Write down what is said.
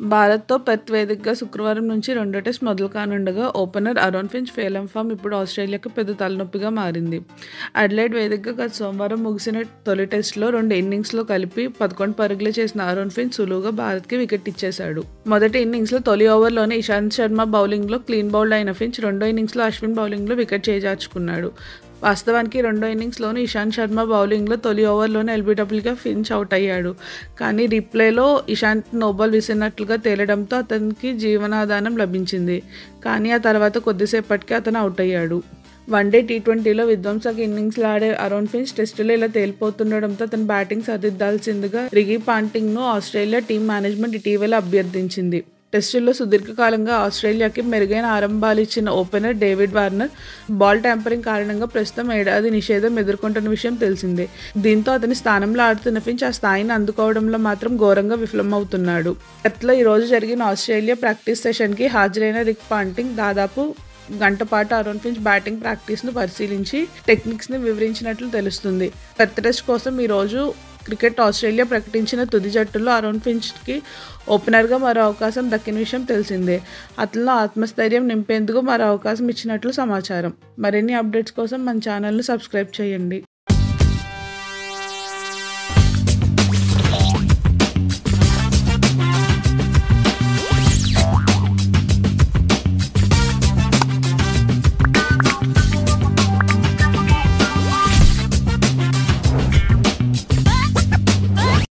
భారత్తో పెత్ వేదికగా శుక్రవారం నుంచి రెండో టెస్ట్ మొదలు కానుండగా ఓపెనర్ అరోన్ ఫించ్ ఫేలం ఫామ్ ఇప్పుడు ఆస్ట్రేలియాకు పెద్ద తలనొప్పిగా మారింది. అడ్లైడ్ వేదికగా గత సోమవారం ముగిసిన తొలి టెస్టులో రెండు ఇన్నింగ్స్లో కలిపి పదకొండు పరుగులు చేసిన అరోన్ ఫించ్ సులువుగా భారత్కి వికెట్ ఇచ్చేశాడు. మొదటి ఇన్నింగ్స్లో తొలి ఓవర్లోనే ఇషాంత్ శర్మ బౌలింగ్లో క్లీన్ బౌల్డ్ అయిన ఫించ్ రెండో ఇన్నింగ్స్లో అశ్విన్ బౌలింగ్లో వికెట్ చేజార్చుకున్నాడు. వాస్తవానికి రెండో ఇన్నింగ్స్లోనూ ఇషాంత్ శర్మ బౌలింగ్లో తొలి ఓవర్లోనే ఎల్బీడబ్ల్యూగా ఫిన్చ్ అవుట్ అయ్యాడు. కానీ రీప్లేలో ఇషాంత్ నోబాల్ విసిరినట్లుగా తేలడంతో అతనికి జీవనాధానం లభించింది. కానీ ఆ తర్వాత కొద్దిసేపటికే అతను అవుట్ అయ్యాడు. వన్డే టీ ట్వంటీలో విధ్వంసక ఇన్నింగ్స్లు ఆడే అరోన్ ఫిన్స్ టెస్టులో ఇలా తేలిపోతుండడంతో అతను బ్యాటింగ్ సరిదిద్దాల్సిందిగా రిగి పాంటింగ్ను ఆస్ట్రేలియా టీం మేనేజ్మెంట్ ఇటీవల అభ్యర్థించింది. టెస్టుల్లో సుదీర్ఘకాలంగా ఆస్ట్రేలియాకి మెరుగైన ఆరంభాలు ఇచ్చిన opener David Warner ball tampering కారణంగా ప్రస్తుతం ఏడాది నిషేధం ఎదుర్కొంటున్న విషయం తెలిసిందే. దీంతో అతని స్థానంలో ఆడుతున్న ఫించ్ ఆ స్థాయిని అందుకోవడంలో మాత్రం ఘోరంగా విఫలమవుతున్నాడు. గట్లో ఈరోజు జరిగిన ఆస్ట్రేలియా ప్రాక్టీస్ సెషన్కి హాజరైన రిక్ పాంటింగ్ దాదాపు గంట పాటు అరుణ్ ఫించ్ బ్యాటింగ్ ప్రాక్టీస్ను పరిశీలించి టెక్నిక్స్ని వివరించినట్లు తెలుస్తుంది. పెర్త్ టెస్ట్ కోసం ఈరోజు క్రికెట్ ఆస్ట్రేలియా ప్రకటించిన తుది జట్టులో అరుణ్ ఫించ్కి ఓపెనర్గా మరో అవకాశం దక్కిన విషయం తెలిసిందే. అతనిలో ఆత్మస్థైర్యం నింపేందుకు మరో అవకాశం ఇచ్చినట్లు సమాచారం. మరిన్ని అప్డేట్స్ కోసం మన ఛానల్ను సబ్స్క్రైబ్ చేయండి.